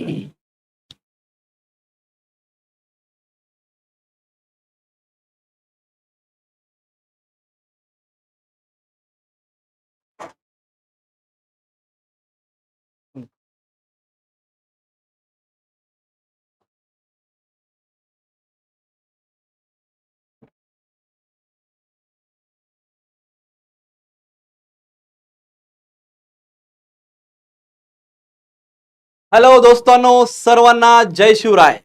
Mm-hmm. Hello दोस्तांनो सर्वांना जय शिवराय.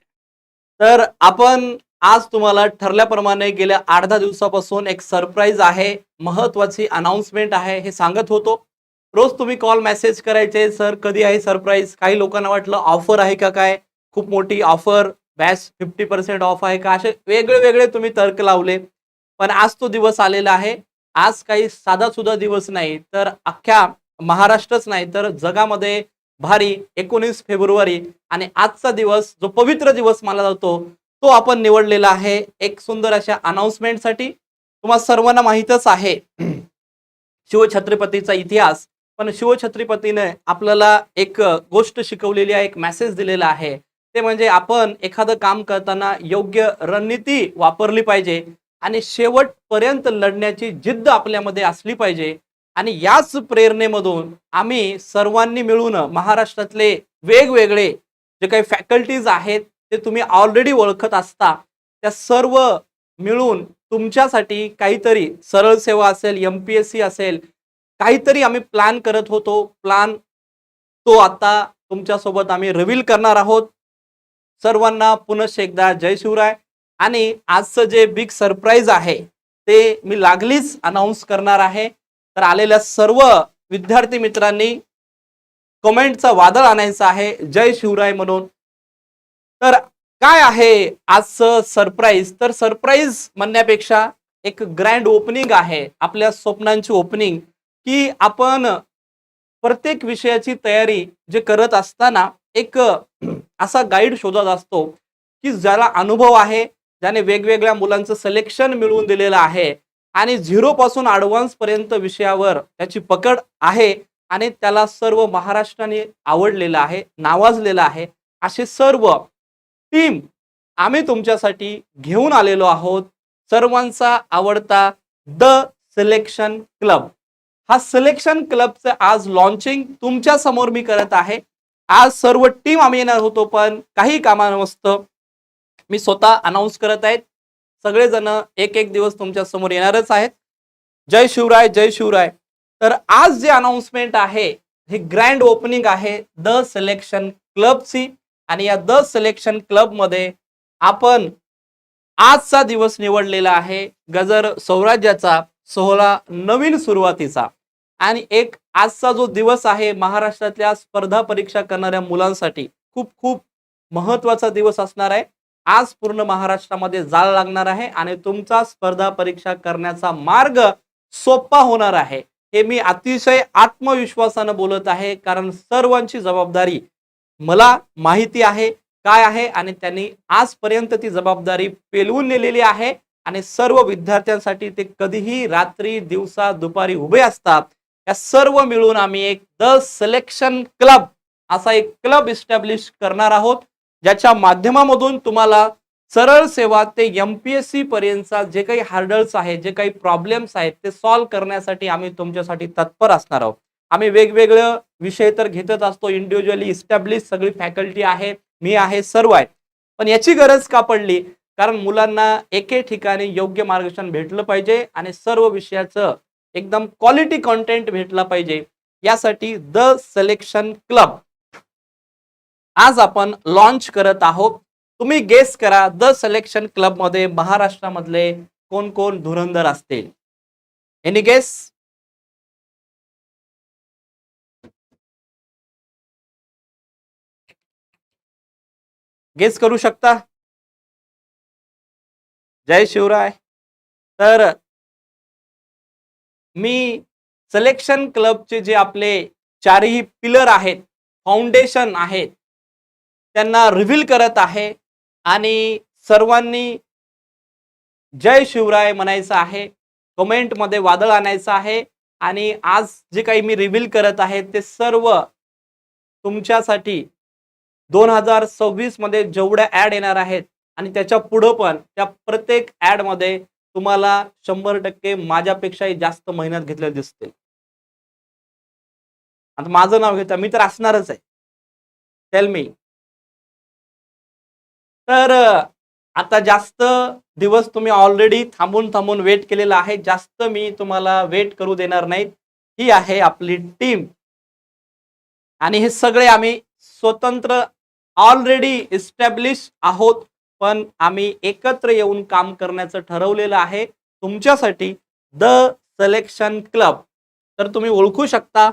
तर आपण आज तुम्हाला ठरल्याप्रमाणे गेल्या आठ दहा दिवसापासून एक सरप्राईज आहे महत्वाची अनाउन्समेंट आहे हे सांगत होतो. रोज तुम्ही कॉल मेसेज करायचे सर कधी आहे सरप्राईज काही लोकांना वाटलं ऑफर आहे का काय? खूप मोठी offer batch fifty percent off आहे का? असे वेगळे वेगळे तुम्ही तर्क लावले. पण आज तो दिवस आलेला आहे. आज काही साधा सुद्धा दिवस नाही तर अख्ख्या महाराष्ट्रच नाही तर जगामध्ये भारी एकोणीस फेब्रुवारी आणि आजचा दिवस जो पवित्र दिवस मानला जातो तो आपण निवडलेला आहे एक सुंदर अशा अनाउन्समेंटसाठी तुम्हाला सर्वांना माहीतच आहे. शिवछत्रपतीचा इतिहास. पण शिवछत्रपतीने आपल्याला एक गोष्ट शिकवलेली आहे एक मेसेज दिलेला आहे. ते म्हणजे आपण एखादं काम करताना योग्य रणनीती वापरली पाहिजे आणि शेवटपर्यंत लढण्याची जिद्द आपल्यामध्ये असली पाहिजे. आणि याच प्रेरणेमधून आम्ही सर्वांनी मिळून महाराष्ट्रातले वेगवेगळे जे काही फॅकल्टीज आहेत ते तुम्ही ऑलरेडी ओळखत असता त्या सर्व मिळून तुमच्यासाठी काहीतरी सरळ सेवा असेल एम पी एस सी असेल काहीतरी आम्ही प्लॅन करत होतो. प्लॅन तो आता तुमच्यासोबत आम्ही रिव्हील करणार आहोत. सर्वांना पुनश्च एकदा जय शिवराय. आणि आजचं जे बिग सरप्राईज आहे ते मी लागलीच अनाऊन्स करणार आहे. तर आलेल्या सर्व विद्यार्थी मित्रांनी कमेंटचा वादळ आणायचं आहे. जय शिवराय म्हणून. तर काय आहे आजचं सरप्राईज तर सरप्राईज म्हणण्यापेक्षा एक ग्रँड ओपनिंग आहे. आपल्या स्वप्नांची ओपनिंग की आपण प्रत्येक विषयाची तयारी जे करत असताना एक असा गाईड शोधत असतो की ज्याला अनुभव आहे ज्याने वेगवेगळ्या मुलांचं सिलेक्शन मिळवून दिलेलं आहे. आणि झिरोपासून पर्यंत विषयावर त्याची पकड आहे आणि त्याला सर्व महाराष्ट्राने आवडलेलं आहे नावाजलेलं आहे. असे सर्व टीम आम्ही तुमच्यासाठी घेऊन आलेलो आहोत. सर्वांचा आवडता द सिलेक्शन क्लब हा सिलेक्शन क्लबचं आज लॉन्चिंग तुमच्यासमोर मी करत आहे. आज सर्व टीम आम्ही येणार होतो पण काही कामानमस्त मी स्वतः अनाऊन्स करत आहेत सगळेजण एक एक दिवस तुमच्यासमोर येणारच आहेत. जय शिवराय जय शिवराय. तर आज जे अनाउन्समेंट आहे हे ग्रँड ओपनिंग आहे द सिलेक्शन क्लबची आणि या द सिलेक्शन क्लबमध्ये आपण आजचा दिवस निवडलेला आहे गजर सौराज्याचा सोहळा नवीन सुरुवातीचा. आणि एक आजचा जो दिवस आहे महाराष्ट्रातल्या स्पर्धा परीक्षा करणाऱ्या मुलांसाठी खूप खूप महत्त्वाचा दिवस असणार आहे. आज पूर्ण महाराष्ट्रामध्ये जाळ लागणार आहे आणि तुमचा स्पर्धा परीक्षा करण्याचा मार्ग सोपा होणार आहे. हे मी अतिशय आत्मविश्वासानं बोलत आहे कारण सर्वांची जबाबदारी मला माहिती आहे काय आहे आणि त्यांनी आजपर्यंत ती जबाबदारी पेलवून नेलेली आहे आणि सर्व विद्यार्थ्यांसाठी ते कधीही रात्री दिवसा दुपारी उभे असतात. या सर्व मिळून आम्ही एक द सिलेक्शन क्लब असा एक क्लब इस्टॅब्लिश करणार आहोत. ज्याच्या माध्यमामधून तुम्हाला सरळ सेवा ते एम पी एस सी पर्यंतचा जे काही हार्डल्स आहेत जे काही प्रॉब्लेम्स आहेत ते सॉल्व्ह करण्यासाठी आम्ही तुमच्यासाठी तत्पर असणार आहोत. आम्ही वेगवेगळे विषय तर घेतच असतो. इंडिव्हिज्युअली इस्टॅब्लिश सगळी फॅकल्टी आहे मी आहे सर्व आहे पण याची गरज का पडली? कारण मुलांना एके ठिकाणी योग्य मार्गदर्शन भेटलं पाहिजे आणि सर्व विषयाचं एकदम क्वालिटी कॉन्टेंट भेटला पाहिजे. यासाठी द सिलेक्शन क्लब आज आपण लॉन्च करत आहोत. तुम्ही गेस करा द सिलेक्शन क्लबमध्ये महाराष्ट्रामधले कोण कोण धुरंधर असतील? एनी गेस गेस करू शकता? जय शिवराय. तर मी सिलेक्शन क्लबचे जे आपले चारही पिलर आहेत फाउंडेशन आहेत त्यांना रिव्हील करत आहे. आणि सर्वांनी जय शिवराय म्हणायचं आहे. कमेंटमध्ये वादळ आणायचं आहे. आणि आज जे काही मी रिव्हील करत आहे ते सर्व तुमच्यासाठी दोन हजार सव्वीसमध्ये जेवढ्या ऍड येणार आहेत आणि त्याच्या पुढं पण त्या प्रत्येक ऍडमध्ये तुम्हाला शंभर टक्के माझ्यापेक्षाही जास्त मेहनत घेतलेल्या दिसतील आता माझं नाव घेता मी तर असणारच आहे. टेल मी तर आता जास्त दिवस तुम्ही ऑलरेडी थांबून थांबून वेट केलेला आहे. जास्त मी तुम्हाला वेट करू देणार नाहीत. ही आहे आपली टीम आणि हे सगळे आम्ही स्वतंत्र ऑलरेडी इस्टॅब्लिश आहोत. पण आम्ही एकत्र येऊन काम करण्याचं ठरवलेलं आहे. तुमच्यासाठी द सिलेक्शन क्लब तर तुम्ही ओळखू शकता.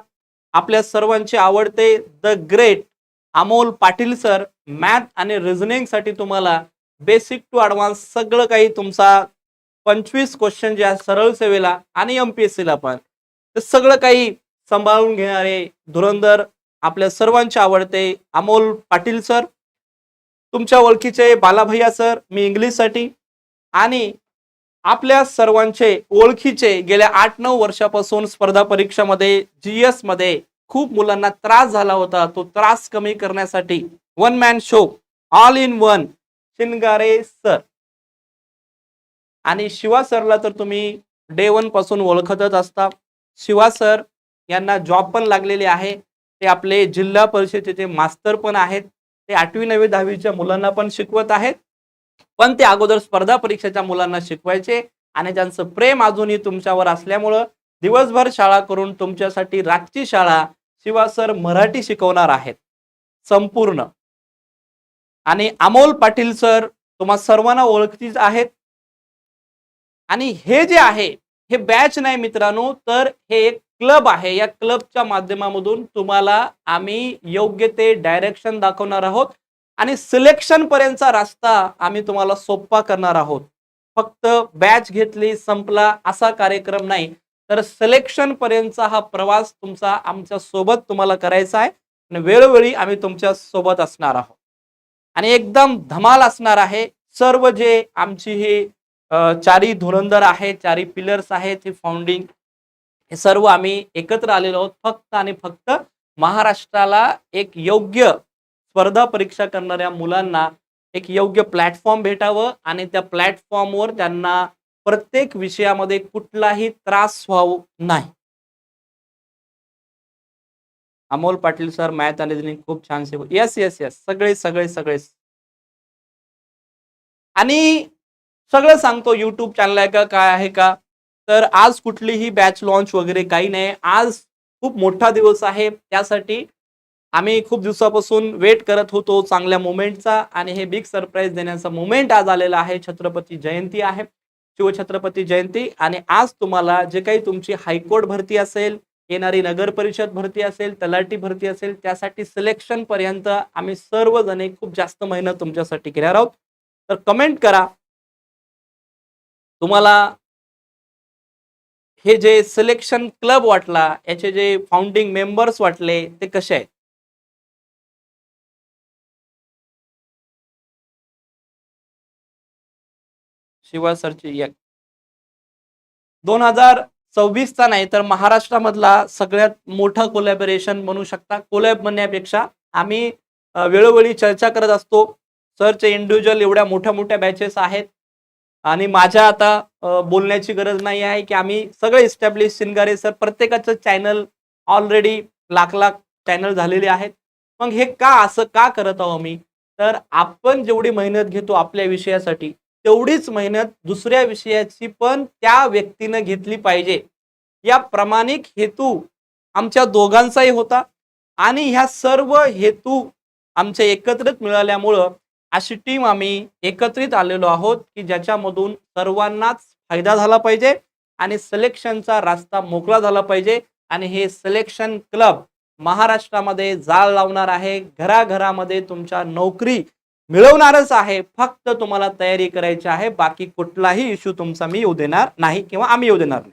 आपल्या सर्वांचे आवडते the great Amol Patil sir math आणि रिझनिंगसाठी तुम्हाला बेसिक टू ॲडव्हान्स सगळं काही तुमचा पंचवीस क्वेश्चन जे आहे सरळ सेवेला आणि एम पी एस सीला पण. ते सगळं काही सांभाळून घेणारे धुरंधर आपल्या सर्वांचे आवडते अमोल पाटील सर तुमच्या ओळखीचे बालाभैया सर मी इंग्लिशसाठी आणि आपल्या सर्वांचे ओळखीचे गेल्या आठ नऊ वर्षापासून स्पर्धा परीक्षामध्ये जी एसमध्ये खूप मुलांना त्रास झाला होता. तो त्रास कमी करण्यासाठी one man show all in one Shingare sir आणि शिवा सरला तर तुम्ही डे वनपासून ओळखतच असता. शिवा सर यांना जॉब पण लागलेले आहे. ते आपले जिल्हा परिषदेचे मास्तर पण आहेत. ते आठवी नववी दहावीच्या मुलांना पण शिकवत आहेत. पण ते अगोदर स्पर्धा परीक्षेच्या मुलांना शिकवायचे. आणि त्यांचं प्रेम अजूनही तुमच्यावर असल्यामुळं दिवसभर शाळा करून तुमच्यासाठी रातची शाळा शिवा सर मराठी शिकवणार आहेत. संपूर्ण. आणि अमोल पाटील सर तुम्हा सर्वांना ओळखतीच आहेत. आणि हे जे आहे हे बॅच नाही मित्रांनो तर हे एक क्लब आहे. या क्लबच्या माध्यमामधून तुम्हाला आम्ही योग्य ते डायरेक्शन दाखवणार आहोत. आणि सिलेक्शन पर्यंतचा रास्ता आम्ही तुम्हाला सोपा करणार आहोत. फक्त बॅच घेतली संपला असा कार्यक्रम नाही. तर सिलेक्शन पर्यंतचा हा प्रवास तुमचा आमच्यासोबत तुम्हाला करायचा आहे. आणि वेळोवेळी आम्ही तुमच्यासोबत असणार आहोत. आणि एकदम धमाल असणार आहे. सर्व जे आमची ही चारी धुरंधर आहे चारी पिलर्स आहेत हे फाउंडिंग हे सर्व आम्ही एकत्र आलेलो आहोत. फक्त आणि फक्त महाराष्ट्राला एक योग्य स्पर्धा परीक्षा करणाऱ्या मुलांना एक योग्य प्लॅटफॉर्म भेटावं आणि त्या प्लॅटफॉर्मवर त्यांना प्रत्येक विषयामध्ये कुठलाही त्रास व्हावं नाही. अमोल पाटील सर मॅथ आणि खूप छान शिकव येस येस येस सगळे सगळे सगळे. आणि सगळं सांगतो युट्यूब चॅनल आहे का काय आहे का? तर आज कुठलीही बॅच लॉन्च वगैरे काही नाही. आज खूप मोठा दिवस आहे. त्यासाठी आम्ही खूप दिवसापासून वेट करत होतो चांगल्या मुमेंटचा आणि हे बिग सरप्राईज देण्याचा मुमेंट आज आलेला आहे. छत्रपती जयंती आहे. शिवछत्रपती जयंती आणि आज तुम्हाला जे काही तुमची हायकोर्ट भरती असेल येणारी नगर परिषद भरती असेल तलाठी भरती असेल त्यासाठी सिलेक्शन पर्यंत आम्ही सर्वजण खूप जास्त मेहनत तुमच्यासाठी घेणार आहोत. तर कमेंट करा. तुम्हाला हे जे सिलेक्शन क्लब वाटला याचे जे फाउंडिंग मेंबर्स वाटले ते कसे आहेत? शिवा सरची एक. दोन हजार सव्वीसचा नाही तर महाराष्ट्रामधला सगळ्यात मोठा कोलॅबरेशन म्हणू शकता कोलॅब म्हणण्यापेक्षा आम्ही वेळोवेळी चर्चा करत असतो. सरचे इंडिव्हिज्युअल एवढ्या मोठ्या मोठ्या बॅचेस आहेत. आणि माझ्या आता बोलण्याची गरज नाही आहे की आम्ही सगळे इस्टॅब्लिश सिंगारे सर प्रत्येकाचं channel already lakh lakh channel झालेले आहेत. मग हे का असं का करत आहो आम्ही? तर आपण जेवढी मेहनत घेतो आपल्या विषयासाठी तेवढीच मेहनत दुसऱ्या विषयाची पण त्या व्यक्तीनं घेतली पाहिजे. या प्रामाणिक हेतू आमच्या दोघांचाही होता आणि ह्या सर्व हेतू आमच्या एकत्रित मिळाल्यामुळं अशी टीम आम्ही एकत्रित आलेलो आहोत की ज्याच्यामधून सर्वांनाच फायदा झाला पाहिजे आणि सिलेक्शनचा रास्ता मोकळा झाला पाहिजे आणि हे सिलेक्शन क्लब महाराष्ट्रामध्ये जाळ लावणार आहे. घराघरामध्ये तुमच्या नोकरी मिळवणारच आहे. फक्त तुम्हाला तयारी करायची आहे. बाकी कुठलाही इश्यू तुमचा मी येऊ देणार नाही किंवा आम्ही येऊ देणार नाही.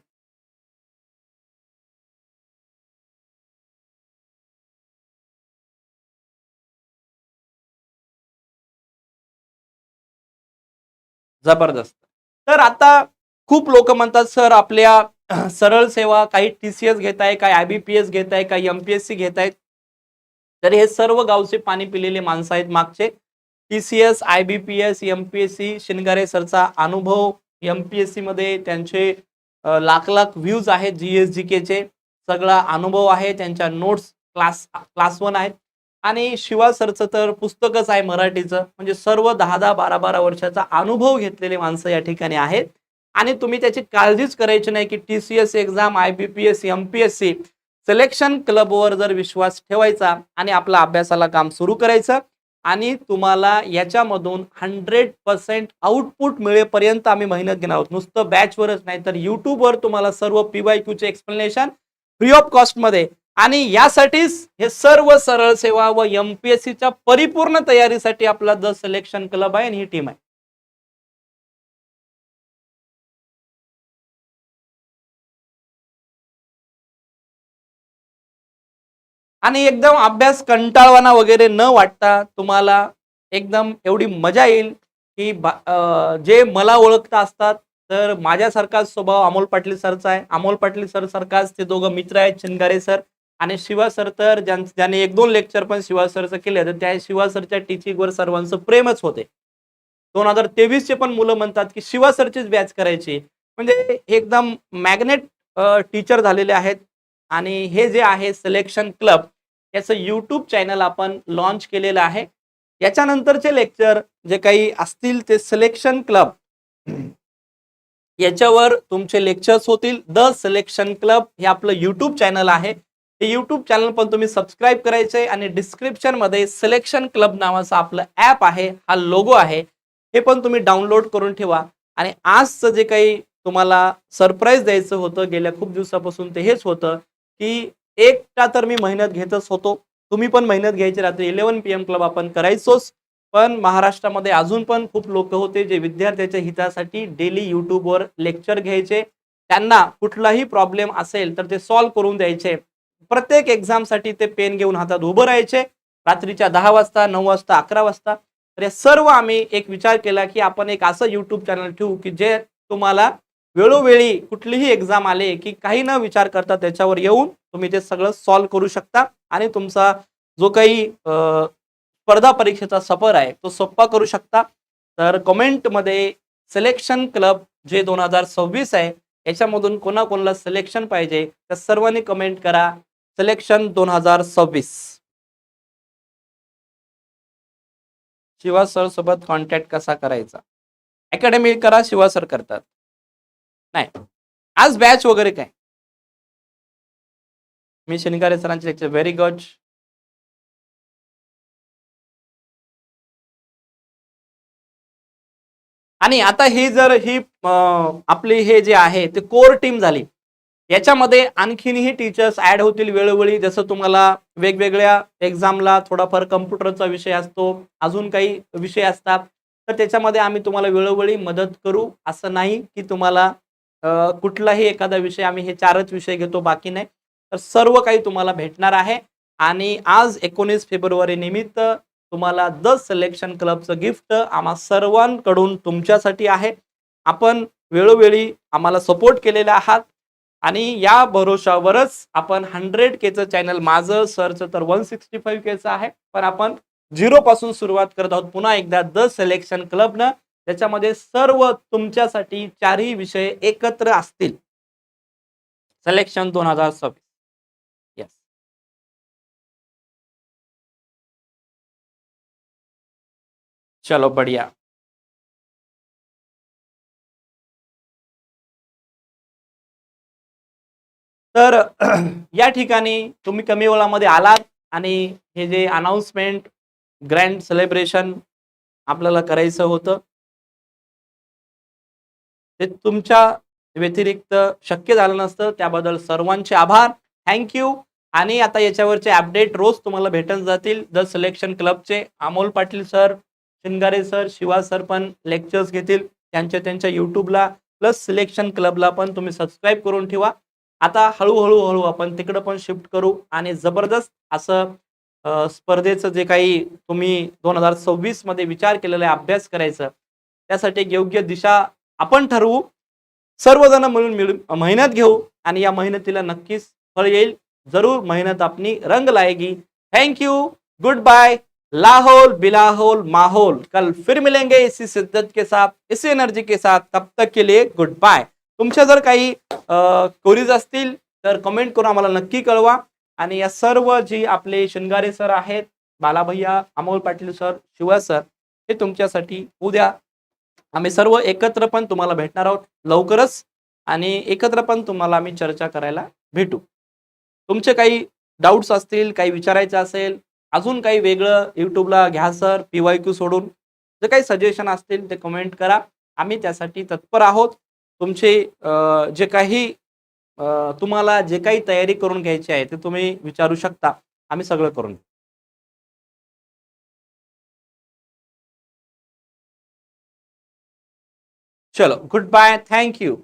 जबरदस्त. तर आता खूप लोक म्हणतात सर आपल्या सरळ सेवा काही टी सी एस घेत आहे काही आय बी पी एस घेत आहे काही एम पी एस सी घेत आहेत तर हे सर्व गावचे पाणी पिलेले माणसं आहेत मागचे. T C S I B P S M P S C Shingare सरचा अनुभव एम पी एस सी मध्ये त्यांचे लाख लाख व्ह्यूज आहेत जी एस जी केचे सगळा अनुभव आहे त्यांच्या नोट्स क्लास क्लास वन आहेत. आणि शिवा सरचं तर पुस्तकच आहे मराठीचं. म्हणजे सर्व दहा दहा बारा बारा वर्षाचा अनुभव घेतलेले माणसं या ठिकाणी आहेत. आणि तुम्ही त्याची काळजीच करायची नाही की T C S exam I B P S C M P S C selection क्लबवर जर विश्वास ठेवायचा आणि आपला अभ्यासाला काम सुरू करायचं आणि तुम्हाला याच्यामधून हंड्रेड पर्सेंट आउटपुट मिळेपर्यंत आम्ही मेहनत घेणार आहोत. नुसतं बॅचवरच नाही तर युट्यूबवर तुम्हाला सर्व पी वाय क्यूचे एक्सप्लेनेशन फ्री ऑफ कॉस्टमध्ये आणि यासाठीच हे सर्व सरळ सेवा व एम पी एस सीच्या परिपूर्ण तयारीसाठी आपला द सिलेक्शन क्लब आहे आणि ही टीम आहे. आणि एकदम अभ्यास कंटाळवाना वगैरे न वाटता तुम्हाला एकदम एवढी मजा येईल की बा- जे मला ओळखता असतात तर माझ्यासारखाच स्वभाव अमोल पाटील सरचा आहे. अमोल पाटील सर सारखाच ते दोघं मित्र आहेत चिनगारे सर आणि शिवा सर तर ज्यां- ज्याने एक दोन लेक्चर पण शिवा सरचं केले तर त्या शिवा सरच्या टीचिंगवर सर्वांचं प्रेमच होते. दोन हजार तेवीसचे पण मुलं म्हणतात की शिवा सरचीच बॅच करायची. म्हणजे एकदम मॅग्नेट टीचर झालेले आहेत आणि हे जे आहे सिलेक्शन क्लब याचं यूट्यूब चॅनल आपण लॉन्च केलेलं आहे. याच्यानंतरचे लेक्चर जे काही असतील ते सिलेक्शन क्लब याच्यावर तुमचे लेक्चर्स होतील. द सिलेक्शन क्लब हे आपलं यूट्यूब चॅनल आहे. हे यूट्यूब चॅनल पण तुम्ही सबस्क्राईब करायचे आणि डिस्क्रिप्शनमध्ये सिलेक्शन क्लब नावाचं आपलं ऍप आहे. हा लोगो आहे. हे पण तुम्ही डाउनलोड करून ठेवा. आणि आजचं जे काही तुम्हाला सरप्राईज द्यायचं होतं गेल्या खूप दिवसापासून ते हेच होतं की एकटा तर मी मेहनत घेतच होतो. तुम्ही पण मेहनत घ्यायची रात्री इलेव्हन पी एम क्लब आपण करायचोच. पण महाराष्ट्रामध्ये अजून पण खूप लोक होते जे विद्यार्थ्याच्या हितासाठी डेली यूट्यूबवर लेक्चर घ्यायचे. त्यांना कुठलाही प्रॉब्लेम असेल तर ते सॉल्व्ह करून द्यायचे. प्रत्येक एक्झामसाठी ते पेन घेऊन हातात उभं राहायचे. रात्रीच्या दहा वाजता नऊ वाजता अकरा वाजता. तर या सर्व आम्ही एक विचार केला की आपण एक असं यूट्यूब चॅनल ठेवू की जे तुम्हाला वेळोवेळी कुठलीही एक्झाम आले की काही न विचार करता त्याच्यावर येऊन तुम्ही ते सगळं सॉल्व्ह करू शकता. आणि तुमचा जो काही स्पर्धा परीक्षेचा सफर आहे तो सोप्पा करू शकता. तर कमेंटमध्ये सिलेक्शन क्लब जे दोन हजार सव्वीस आहे याच्यामधून कोणाकोणाला सिलेक्शन पाहिजे त्या सर्वांनी कमेंट करा. सिलेक्शन दोन हजार सव्वीस. शिवा सर सोबत कॉन्टॅक्ट कसा करायचा? अकॅडमी करा शिवा सर करतात. नाही. आज बॅच वगैरे काय? मी शनिकारे सरांचे लेक्चर व्हेरी गुड आणि आता ही जर ही आपली हे जे आहे ते कोर टीम झाली. याच्यामध्ये आणखीनही टीचर्स ऍड होतील वेळोवेळी. जसं तुम्हाला वेगवेगळ्या एक्झामला थोडाफार कम्प्युटरचा विषय असतो. अजून काही विषय असतात. तर त्याच्यामध्ये आम्ही तुम्हाला वेळोवेळी मदत करू. असं नाही की तुम्हाला कुठलाही एखादा विषय आम्ही हे चारच विषय घेतो बाकी नाही. तर सर्व काही तुम्हाला भेटणार आहे. आणि आज एकोणीस फेब्रुवारी निमित्त तुम्हाला द सिलेक्शन क्लबचं गिफ्ट आम्हा सर्वांकडून तुमच्यासाठी आहे. आपण वेळोवेळी आम्हाला सपोर्ट केलेला आहात. आणि या भरोशावरच आपण हंड्रेड केचं चॅनल माझं सरचं तर वन सिक्स्टी फाईव्ह केचं आहे. पण आपण झिरो पासून सुरुवात करत आहोत. पुन्हा एकदा द सिलेक्शन क्लबनं. त्याच्यामध्ये सर्व तुमच्यासाठी चारही विषय एकत्र असतील. सिलेक्शन दोन हजार सव्वीस. येस चलो बढ़िया. तर या ठिकाणी तुम्ही कमी वेळामध्ये आलात आणि हे जे अनाउन्समेंट ग्रँड सेलिब्रेशन आपल्याला करायचं होतं. ते तुमच्या व्यतिरिक्त शक्य झालं नसतं त्याबद्दल सर्वांचे आभार. थँक्यू आणि आता याच्यावरचे अपडेट रोज तुम्हाला भेटत जातील. द सिलेक्शन क्लबचे Amol Patil sir Shingare sir Shiva sir पण लेक्चर्स घेतील. त्यांच्या त्यांच्या यूट्यूबला प्लस सिलेक्शन क्लबला पण तुम्ही सबस्क्राईब करून ठेवा. आता हळूहळू हळू आपण तिकडं पण शिफ्ट करू. आणि जबरदस्त असं स्पर्धेचं जे काही तुम्ही दोन हजार सव्वीसमध्ये विचार केलेला आहे अभ्यास करायचं त्यासाठी एक योग्य दिशा आपण ठरवू. सर्वजण मिळून मिळून मेहनत घेऊ आणि या मेहनतीला नक्कीच फळ येईल. जरूर मेहनत आपली रंग लाएगी. थैंक यू गुड बाय लाहौल बिलाहौल माहौल. कल फिर मिलेंगे इसी शिद्दत के साथ इसी एनर्जी के साथ. तब तक के लिए गुड बाय तुमच्या जर काही क्वरीज असतील तर कमेंट करून आम्हाला नक्की कळवा. आणि या सर्व जी आपले शिंगारे सर आहेत बालाभैया अमोल पाटील सर शिवा सर हे तुमच्यासाठी उद्या आम्ही सर्व एकत्र पण तुम्हाला भेटणार आहोत लवकरच आणि एकत्र पण तुम्हाला आम्ही चर्चा करायला भेटू. तुमचे काही डाऊट्स असतील काही विचारायचं असेल अजून काही वेगळं यूट्यूबला घ्या सर पी वाय क्यू सोडून. जे काही सजेशन असतील ते कमेंट करा. आम्ही त्यासाठी तत्पर आहोत. तुमचे जे काही तुम्हाला जे काही तयारी करून घ्यायची आहे ते तुम्ही विचारू शकता. आम्ही सगळं करून देऊ. चलो गुड बाय थँक यू